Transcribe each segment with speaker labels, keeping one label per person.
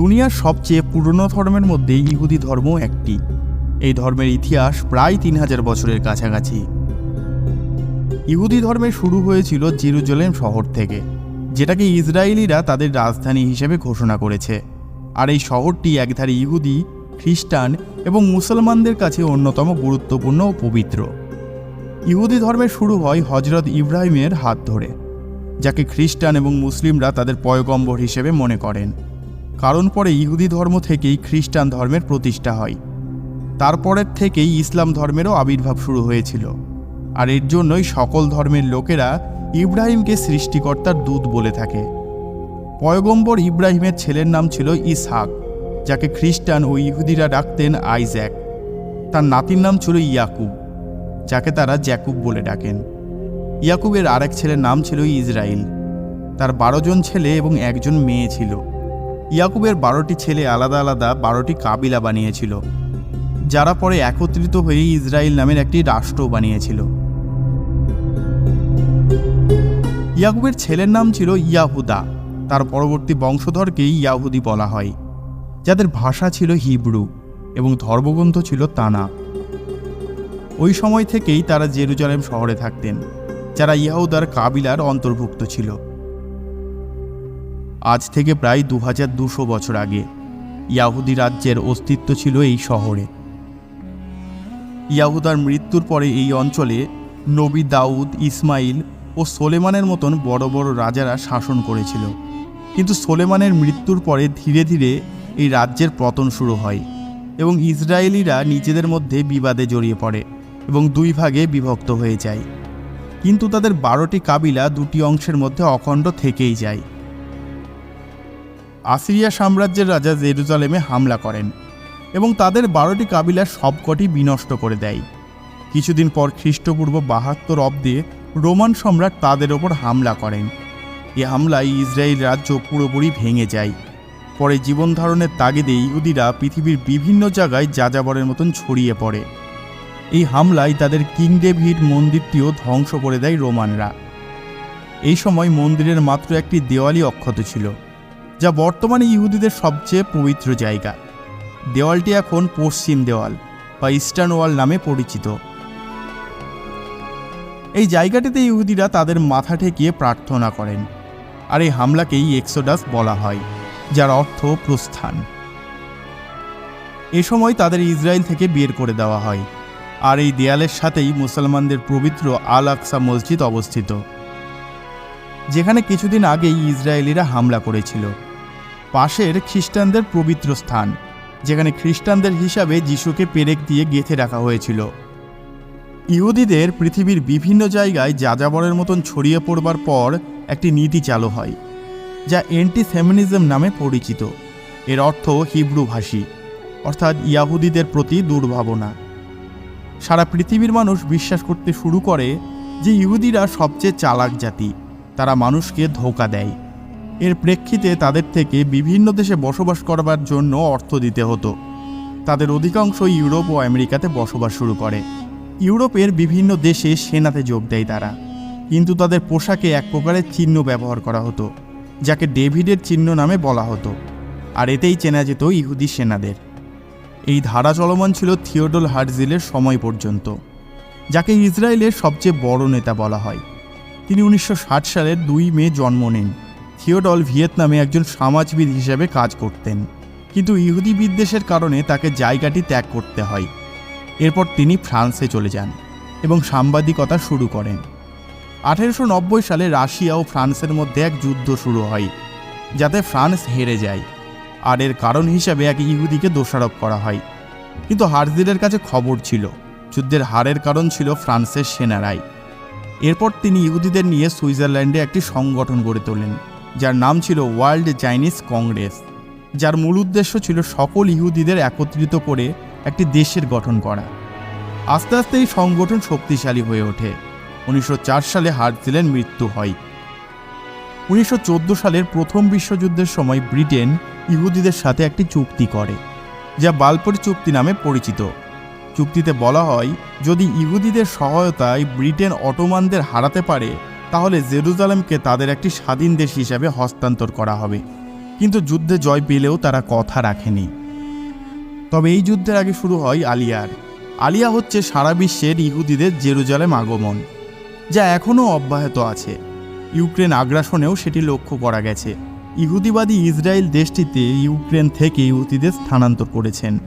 Speaker 1: দুনিয়ার সবচেয়ে পুরনো ধর্মের মধ্যে ইহুদি ধর্ম একটি। এই ধর্মের ইতিহাস প্রায় তিন হাজার বছরের কাছাকাছি। ইহুদি ধর্মের শুরু হয়েছিল জেরুজালেম শহর থেকে, যেটাকে ইসরায়েলিরা তাদের রাজধানী হিসেবে ঘোষণা করেছে। আর এই শহরটি একধারে ইহুদি, খ্রিস্টান এবং মুসলমানদের কাছে অন্যতম গুরুত্বপূর্ণ ও পবিত্র। ইহুদি ধর্মের শুরু হয় হজরত ইব্রাহিমের হাত ধরে, যাকে খ্রিস্টান এবং মুসলিমরা তাদের পয়গম্বর হিসেবে মনে করেন। কারণ পরে ইহুদি ধর্ম থেকেই খ্রিস্টান ধর্মের প্রতিষ্ঠা হয়। তারপরের থেকেই ইসলাম ধর্মেরও আবির্ভাব শুরু হয়েছিল। আর এর জন্যই সকল ধর্মের লোকেরা ইব্রাহিমকে সৃষ্টিকর্তার দূত বলে থাকে। পয়গম্বর ইব্রাহিমের ছেলের নাম ছিল ইসহাক, যাকে খ্রিস্টান ও ইহুদিরা ডাকতেন আইজ্যাক। তার নাতির নাম ছিল ইয়াকুব, যাকে তারা জ্যাকুব বলে ডাকেন। ইয়াকুবের আরেক ছেলের নাম ছিল ইসরায়েল তার বারো জন ছেলে এবং একজন মেয়ে ছিল। ইয়াকুবের বারোটি ছেলে আলাদা আলাদা বারোটি কাবিলা বানিয়েছিল, যারা পরে একত্রিত হয়ে ইসরায়েল নামের একটি রাষ্ট্র বানিয়েছিল। ইয়াকুবের ছেলের নাম ছিল ইয়াহুদা। তার পরবর্তী বংশধরকেই ইয়াহুদি বলা হয়, যাদের ভাষা ছিল হিব্রু এবং ধর্মগ্রন্থ ছিল তানা। ওই সময় থেকেই তারা জেরুজালেম শহরে থাকতেন, যারা ইয়াহুদার কাবিলার অন্তর্ভুক্ত ছিল। আজ থেকে প্রায় দু হাজার দুশো বছর আগে ইয়াহুদি রাজ্যের অস্তিত্ব ছিল এই শহরে। ইয়াহুদার মৃত্যুর পরে এই অঞ্চলে নবী দাউদ, ইসমাইল ও সোলেমানের মতন বড় বড় রাজারা শাসন করেছিল। কিন্তু সোলেমানের মৃত্যুর পরে ধীরে ধীরে এই রাজ্যের পতন শুরু হয় এবং ইসরায়েলিরা নিজেদের মধ্যে বিবাদে জড়িয়ে পড়ে এবং দুই ভাগে বিভক্ত হয়ে যায়। কিন্তু তাদের বারোটি কাবিলা দুটি অংশের মধ্যে অখণ্ড থেকেই যায়। আসিরিয়া সাম্রাজ্যের রাজা জেরুজালেমে হামলা করেন এবং তাদের বারোটি কাবিলার সবকটি বিনষ্ট করে দেয়। কিছুদিন পর খ্রিস্টপূর্ব বাহাত্তর অব্দে রোমান সম্রাট তাদের ওপর হামলা করেন। এ হামলায় ইসরায়েল রাজ্য পুরোপুরি ভেঙে যায়। পরে জীবন ধারণের তাগিদে ইহুদিরা পৃথিবীর বিভিন্ন জায়গায় যাযাবরের মতন ছড়িয়ে পড়ে। এই হামলায় তাদের কিং ডেভিড মন্দিরটিও ধ্বংস করে দেয় রোমানরা। এই সময় মন্দিরের মাত্র একটি দেওয়ালি অক্ষত ছিল। যা বর্তমানে ইহুদিদের সবচেয়ে পবিত্র জায়গা। দেওয়ালটি এখন পশ্চিম দেওয়াল, বা ইস্টার্ন ওয়াল নামে পরিচিত। এই জায়গাটিতে ইহুদিরা তাদের মাথা ঠেকিয়ে প্রার্থনা করেন, আর এই হামলাকেই এক্সোডাস বলা হয়, যার অর্থ প্রস্থান। এ সময় তাদের ইসরায়েল থেকে বের করে দেওয়া হয়, আর এই দেয়ালের সাথেই মুসলমানদের পবিত্র আল আকসা মসজিদ অবস্থিত, যেখানে কিছুদিন আগেই ইসরায়েলিরা হামলা করেছিল। পাশের খ্রিস্টানদের পবিত্র স্থান, যেখানে খ্রিস্টানদের হিসাবে যিশুকে পেরেক দিয়ে গেঁথে রাখা হয়েছিল। ইহুদিদের পৃথিবীর বিভিন্ন জায়গায় যাযাবরের মতন ছড়িয়ে পড়বার পর একটি নীতি চালু হয়, যা অ্যান্টি ফেমিনিজম নামে পরিচিত। এর অর্থ হিব্রু ভাষী, অর্থাৎ ইয়াহুদিদের প্রতি দুর্ভাবনা। সারা পৃথিবীর মানুষ বিশ্বাস করতে শুরু করে যে ইহুদিরা সবচেয়ে চালাক জাতি, তারা মানুষকে ধোকা দেয়। এর প্রেক্ষিতে তাদের থেকে বিভিন্ন দেশে বসবাস করবার জন্য অর্থ দিতে হতো। তাদের অধিকাংশ ইউরোপ ও আমেরিকাতে বসবাস শুরু করে। ইউরোপের বিভিন্ন দেশে সেনাতে যোগ দেয় তারা। কিন্তু তাদের পোশাকে এক প্রকারের চিহ্ন ব্যবহার করা হতো, যাকে ডেভিডের চিহ্ন নামে বলা হতো, আর এতেই চেনা যেত ইহুদি সেনাদের। এই ধারা চলমান ছিল থিওডোল হার্জিলের সময় পর্যন্ত, যাকে ইসরায়েলের সবচেয়ে বড় নেতা বলা হয়। তিনি উনিশশো ষাট সালের দুই মে জন্ম নেন। থিওডল ভিয়েতনামে একজন সমাজবিদ হিসেবে কাজ করতেন। কিন্তু ইহুদি বিদ্বেষের কারণে তাকে জায়গাটি ত্যাগ করতে হয়। এরপর তিনি ফ্রান্সে চলে যান এবং সাংবাদিকতা শুরু করেন। আঠেরোশো নব্বই সালে রাশিয়া ও ফ্রান্সের মধ্যে এক যুদ্ধ শুরু হয়, যাতে ফ্রান্স হেরে যায়। আর এর কারণ হিসাবে এক ইহুদিকে দোষারোপ করা হয়। কিন্তু হার্জিলের কাছে খবর ছিল, যুদ্ধের হারের কারণ ছিল ফ্রান্সের সেনারাই। এরপর তিনি ইহুদিদের নিয়ে সুইজারল্যান্ডে একটি সংগঠন গড়ে তোলেন। যার নাম ছিল ওয়ার্ল্ড চাইনিজ কংগ্রেস, যার মূল উদ্দেশ্য ছিল সকল ইহুদিদের একত্রিত করে একটি দেশের গঠন করা। আস্তে আস্তে এই সংগঠন শক্তিশালী হয়ে ওঠে। উনিশশো চার সালে হার্জিলের মৃত্যু হয়। উনিশশো চোদ্দ সালের প্রথম বিশ্বযুদ্ধের সময় ব্রিটেন ইহুদিদের সাথে একটি চুক্তি করে, যা বালপুর চুক্তি নামে পরিচিত। চুক্তিতে বলা হয়, যদি ইহুদিদের সহায়তায় ব্রিটেন অটোমানদের হারাতে পারে তাহলে জেরুজালেমকে তাদের একটি স্বাধীন দেশ হিসাবে হস্তান্তর করা হবে। কিন্তু যুদ্ধে জয় পেলেও তারা কথা রাখেনি। তবে এই যুদ্ধের আগে শুরু হয় আলিয়ার। আলিয়া হচ্ছে সারা বিশ্বের ইহুদিদের জেরুজালেম আগমন, যা এখনও অব্যাহত আছে। ইউক্রেন আগ্রাসনেও সেটি লক্ষ্য করা গেছে। ইহুদিবাদী ইসরায়েল দেশটিতে ইউক্রেন থেকে ইহুদিদের স্থানান্তর করেছেন।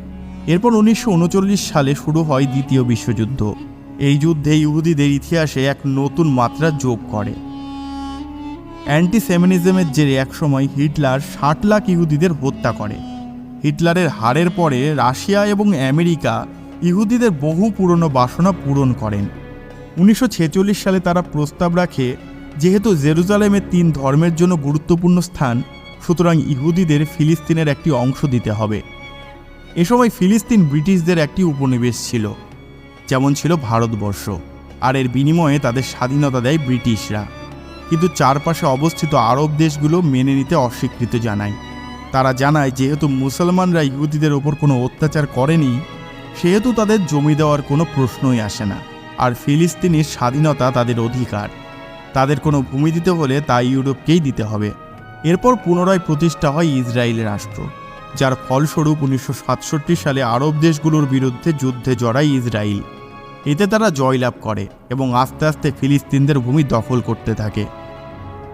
Speaker 1: এরপর উনিশশো উনচল্লিশ সালে শুরু হয় দ্বিতীয় বিশ্বযুদ্ধ। এই যুদ্ধে ইহুদিদের ইতিহাসে এক নতুন মাত্রা যোগ করে। অ্যান্টিসেমিনিজমের জেরে একসময় হিটলার ষাট লাখ ইহুদিদের হত্যা করে। হিটলারের হারের পরে রাশিয়া এবং আমেরিকা ইহুদিদের বহু পুরনো বাসনা পূরণ করেন। উনিশশো ছেচল্লিশ সালে তারা প্রস্তাব রাখে, যেহেতু জেরুজালেমের তিন ধর্মের জন্য গুরুত্বপূর্ণ স্থান, সুতরাং ইহুদিদের ফিলিস্তিনের একটি অংশ দিতে হবে। এ সময় ফিলিস্তিন ব্রিটিশদের একটি উপনিবেশ ছিল। যেমন ছিল ভারতবর্ষ, আর এর বিনিময়ে তাদের স্বাধীনতা দেয় ব্রিটিশরা। কিন্তু চারপাশে অবস্থিত আরব দেশগুলো মেনে নিতে অস্বীকৃতি জানায়। তারা জানায়, যেহেতু মুসলমানরা ইহুদিদের ওপর কোনো অত্যাচার করেনি, সেহেতু তাদের জমি দেওয়ার কোনো প্রশ্নই আসে না, আর ফিলিস্তিনের স্বাধীনতা তাদের অধিকার। তাদের কোনো ভূমি দিতে হলে তা ইউরোপকেই দিতে হবে। এরপর পুনরায় প্রতিষ্ঠা হয় ইসরায়েল রাষ্ট্র। যার ফলস্বরূপ উনিশশো সাতষট্টি সালে আরব দেশগুলোর বিরুদ্ধে যুদ্ধে জড়ায় ইসরায়েল। এতে তারা জয়লাভ করে এবং আস্তে আস্তে ফিলিস্তিনদের ভূমি দখল করতে থাকে।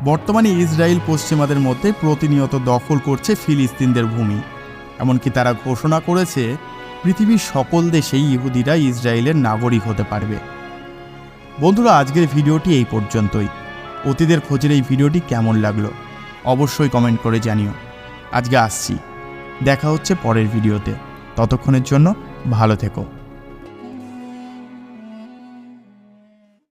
Speaker 1: বর্তমানে ইসরায়েল পশ্চিমাদের মধ্যে প্রতিনিয়ত দখল করছে ফিলিস্তিনদের ভূমি। এমনকি তারা ঘোষণা করেছে, পৃথিবীর সকল দেশেই ইহুদিরা ইসরায়েলের নাগরিক হতে পারবে। বন্ধুরা, আজকের ভিডিওটি এই পর্যন্তই। অতীদের খোঁজের এই ভিডিওটি কেমন লাগল? অবশ্যই কমেন্ট করে জানিও। আজকে আসছি। দেখা হচ্ছে পরের ভিডিওতে। ততক্ষণের জন্য ভালো থেকো।